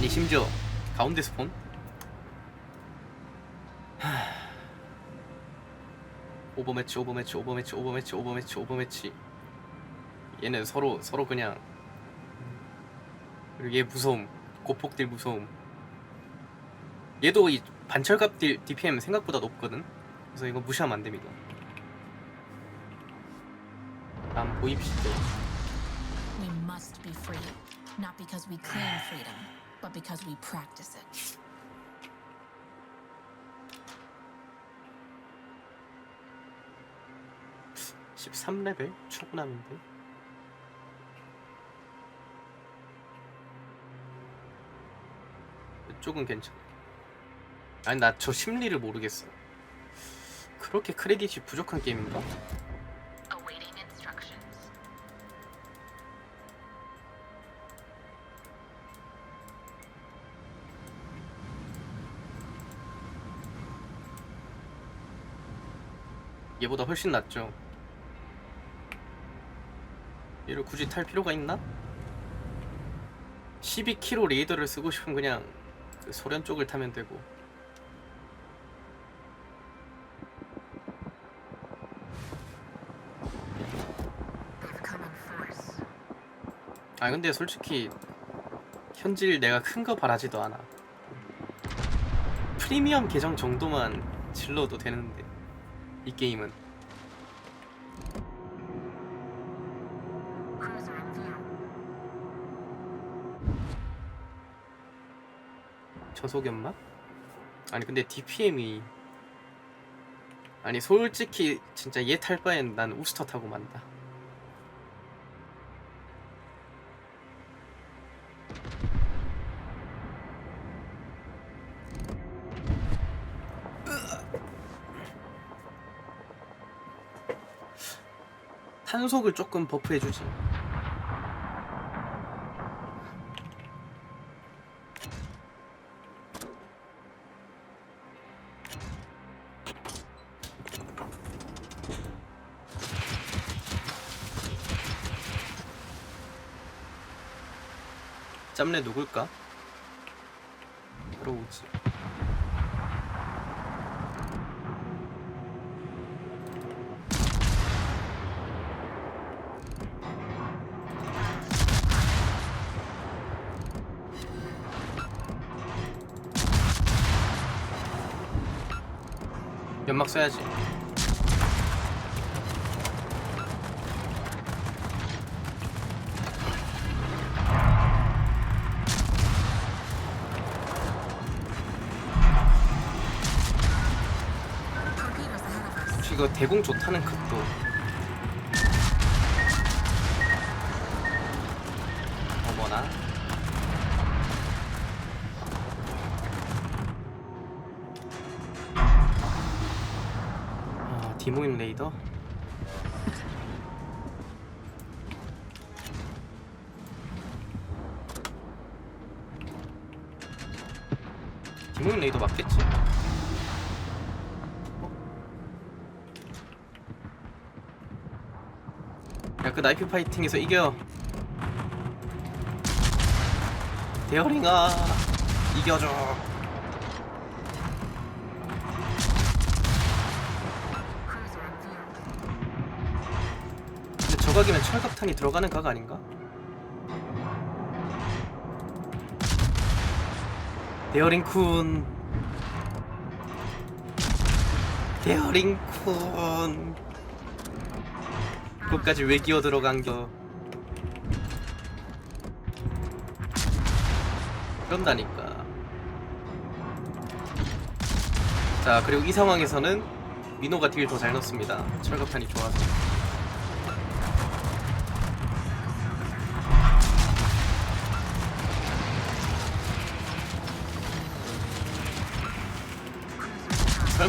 아니 심지어 가운데 스폰? 하... 오버매치 오버매치 오버매치 오버매치 오버매치 오버매치. 얘는 서로 서로 그냥 그리고 얘 무서움 고폭딜 무서움. 얘도 이 반철갑 딜 DPM 생각보다 높거든? 그래서 이거 무시하면 안 됩니다. 남 보입시다 We must be free, not because we claim freedom, but because we practice it. 13레벨? 충분함인데 이쪽은 괜찮아 아니 나 저 심리를 모르겠어 그렇게 크레딧이 부족한 게임인가? 얘보다 훨씬 낫죠 얘를 굳이 탈 필요가 있나? 12kg 레이더를 쓰고 싶으면 그냥 그 소련 쪽을 타면 되고. 아 근데 솔직히 현질 내가 큰 거 바라지도 않아 프리미엄 계정 정도만 질러도 되는데 이 게임은. 저속 연막? 아니 근데 DPM이 아니 솔직히 진짜 얘 탈 바엔 난 우스터 타고 만다 탄속을 조금 버프해주지 짬내 누굴까? 바로 오지 써야지. 혹시 이거 대공 좋다는 것도 디모인 레이더? 디모인 레이더 맞겠지? 야 그 나이프 파이팅에서 이겨. 데어링아 이겨줘 각이면 철갑탄이 들어가는 각 아닌가? 데어링 쿤. 데어링 쿤. 그것까지 왜 기어 들어간겨. 그런다니까. 자 그리고 이 상황에서는 민호가 딜 더 잘 넣습니다. 철갑탄이 좋아서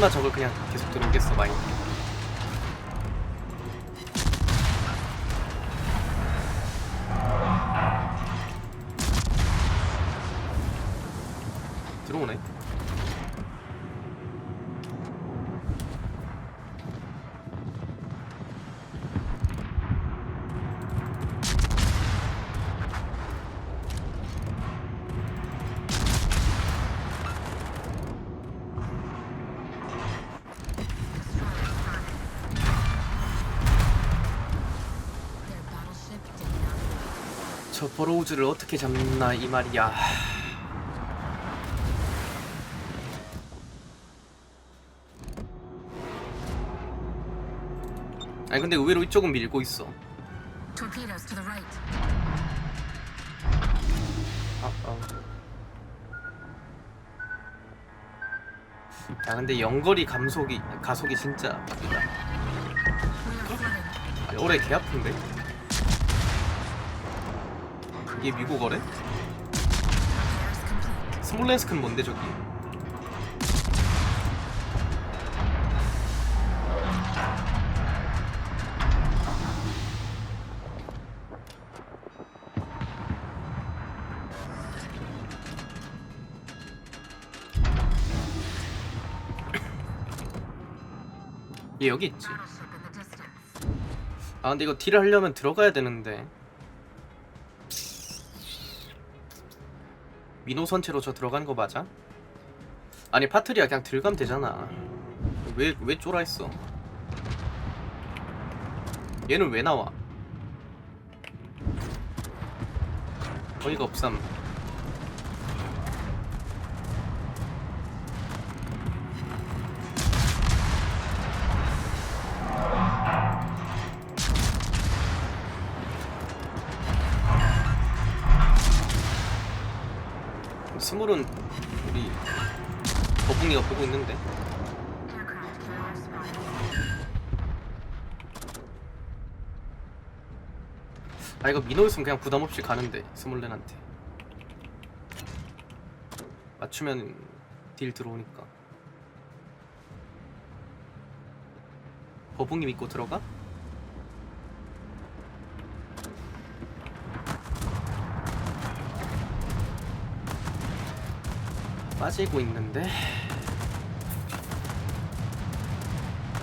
설마 저걸 그냥 계속 들어오겠어 마인. 들어오네 저 버로우즈를 어떻게 잡나 이 말이야. 아니 근데 의외로 이쪽은 밀고 있어. 아, 아. 야 근데 연거리 감속이 가속이 진짜 flooding. 아니 올해 개 아픈데? 이게 미국어래? 스몰렌스크는 뭔데 저기? 얘 여기 있지. 아 근데 이거 딜을 하려면 들어가야 되는데 민호 선체로 저 들어간 거 맞아? 아니 파트리야 그냥 들어가면 되잖아. 왜 왜 쫄아 했어? 얘는 왜 나와? 어이가 없삼 스물은 우리 거북이가 보고 있는데. 아 이거 민호였으면 그냥 부담 없이 가는데 스몰렌한테 맞추면 딜 들어오니까 거북이 믿고 들어가? 빠지고 있는데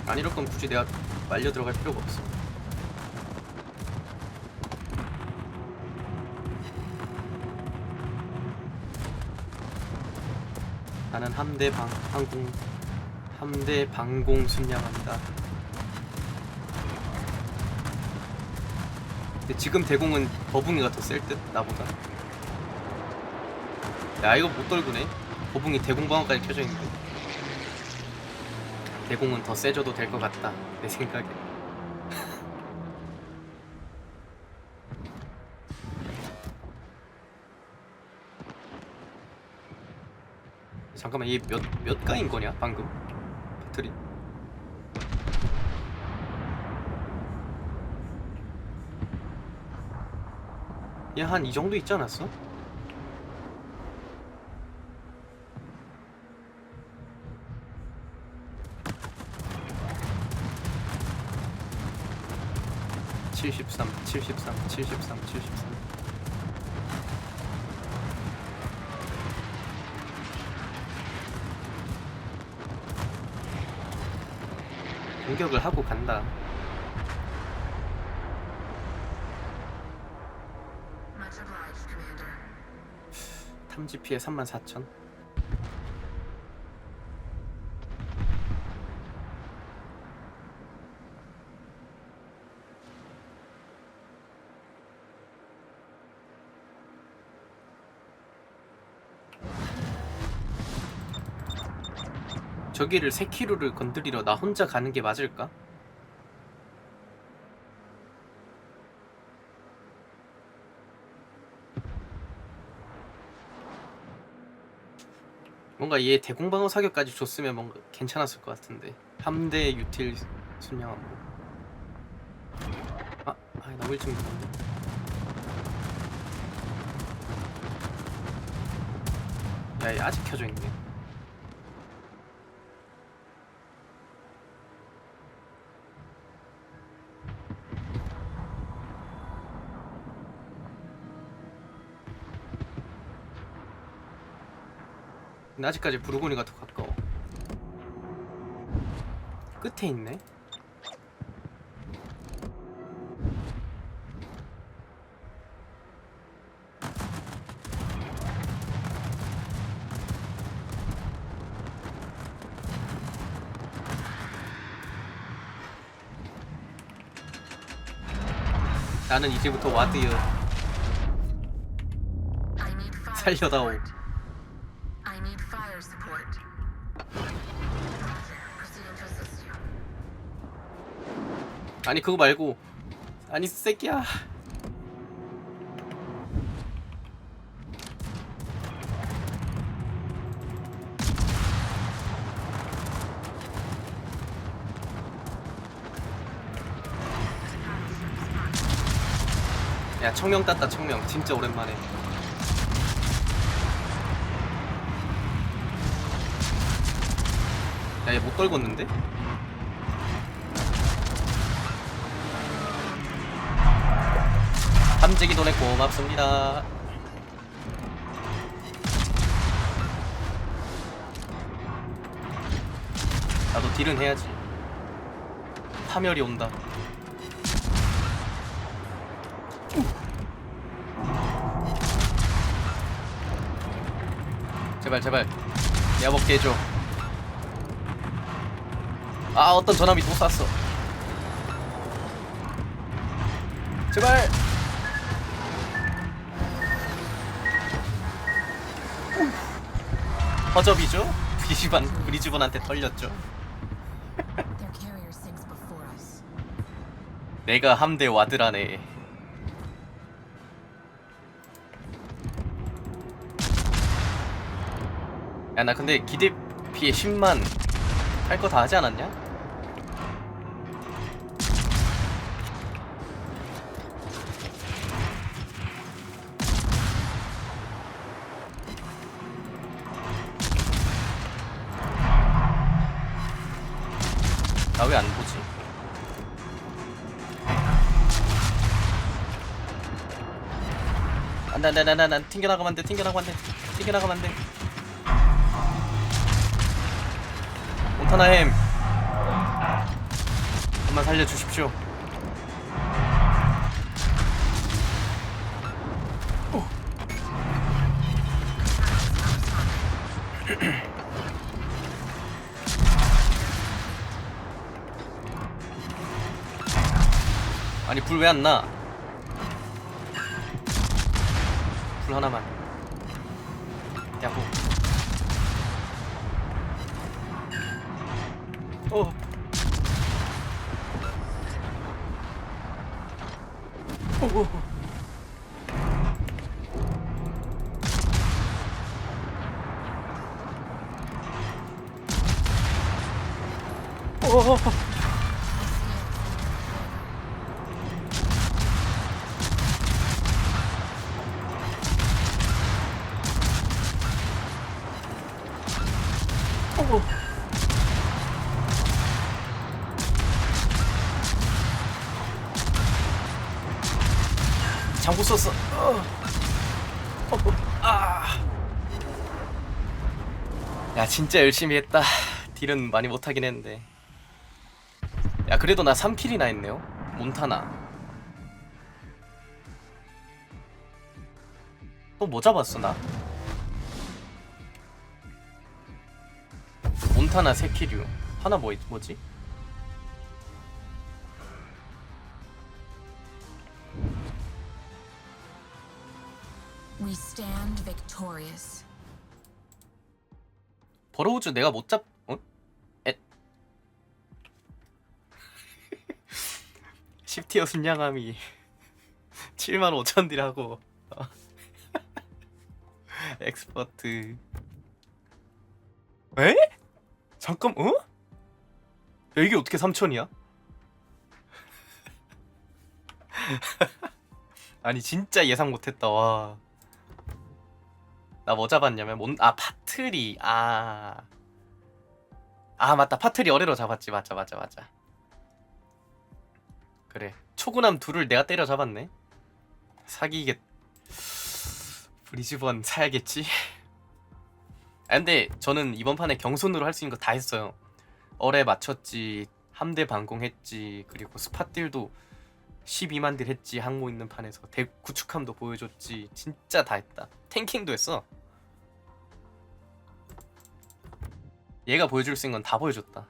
안 이럴 거면 굳이 내가 말려 들어갈 필요가 없어 나는 함대 방 항공 함대 방공 순양한다. 근데 지금 대공은 거북이가 더 셀 듯 나보다. 야 이거 못 떨구네. 거북이 대공 방어까지 켜져 있는데. 대공은 더 세져도 될 것 같다. 내 생각에. 잠깐만 얘몇몇 가인 거냐 방금 배터리 얘 한 이 정도 있지 않았어? 칠십삼, 칠십삼, 칠십삼, 칠십삼. 공격을 하고 간다. 탐지 피해 34,000. 저기를 3km를 건드리러 나 혼자 가는 게 맞을까? 뭔가 얘 대공방어 사격까지 줬으면 뭔가 괜찮았을 것 같은데. 함대 유틸 순양함 아, 아 너무 일찍 눌렀네. 야 얘 아직 켜져 있네 근데 아직까지 부르고니가 더 가까워. 끝에 있네? 나는 이제부터 와드여. 살려다오. 아니 그거 말고 아니 새끼야. 야 청명 땄다 청명 진짜 오랜만에 야얘 못 떨궜는데? 함재기 돈에 고맙습니다. 나도 딜은 해야지. 파멸이 온다. 제발 제발. 내가 먹게 해줘. 아 어떤 전함이 또 쐈어. 제발 허접이죠? 브리즈번한테 털렸죠 Their carrier sinks before us. 내가 함대 와드라네 야 나 근데 기대 피해 10만 할 거 다 하지 않았냐? 왜 안 보지? 안돼 안돼 안돼 안돼. 튕겨나가면 안돼 튕겨나가면 안돼. 튕겨나가면 안돼. 몬타나햄 한번 살려주십시오 아니 불 왜 안 나? 불 하나만. 야호. 어. 오, 오, 오. 오, 오, 오. 오. 장구 썼어. 어. 어, 어. 아. 야 진짜 열심히 했다. 딜은 많이 못하긴 했는데. 야 그래도 나 3킬이나 했네요. 몬타나. 또 뭐 잡았어 나? 몬타나 세키류 하나 뭐 있- 뭐지? We stand victorious. 버러우즈 내가 못 잡... 어? 에? 10티어 순양함이 7만 5천 딜하고 어. 엑스퍼트 에? 잠깐 어? 야 이게 어떻게 3천이야? 아니 진짜 예상 못했다 와. 나 뭐 잡았냐면 몬... 아 파트리. 아... 아 맞다. 파트리 어뢰로 잡았지. 맞자 맞자 맞자 그래. 초구남 둘을 내가 때려 잡았네. 사기겠 브리즈번 사야겠지? 아 근데 저는 이번 판에 경손으로 할 수 있는 거 다 했어요. 어뢰 맞췄지 함대 반공했지 그리고 스팟딜도 12만 딜 했지 항모 있는 판에서 대 구축함도 보여줬지 진짜 다 했다. 탱킹도 했어 얘가 보여줄 수 있는 건 다 보여줬다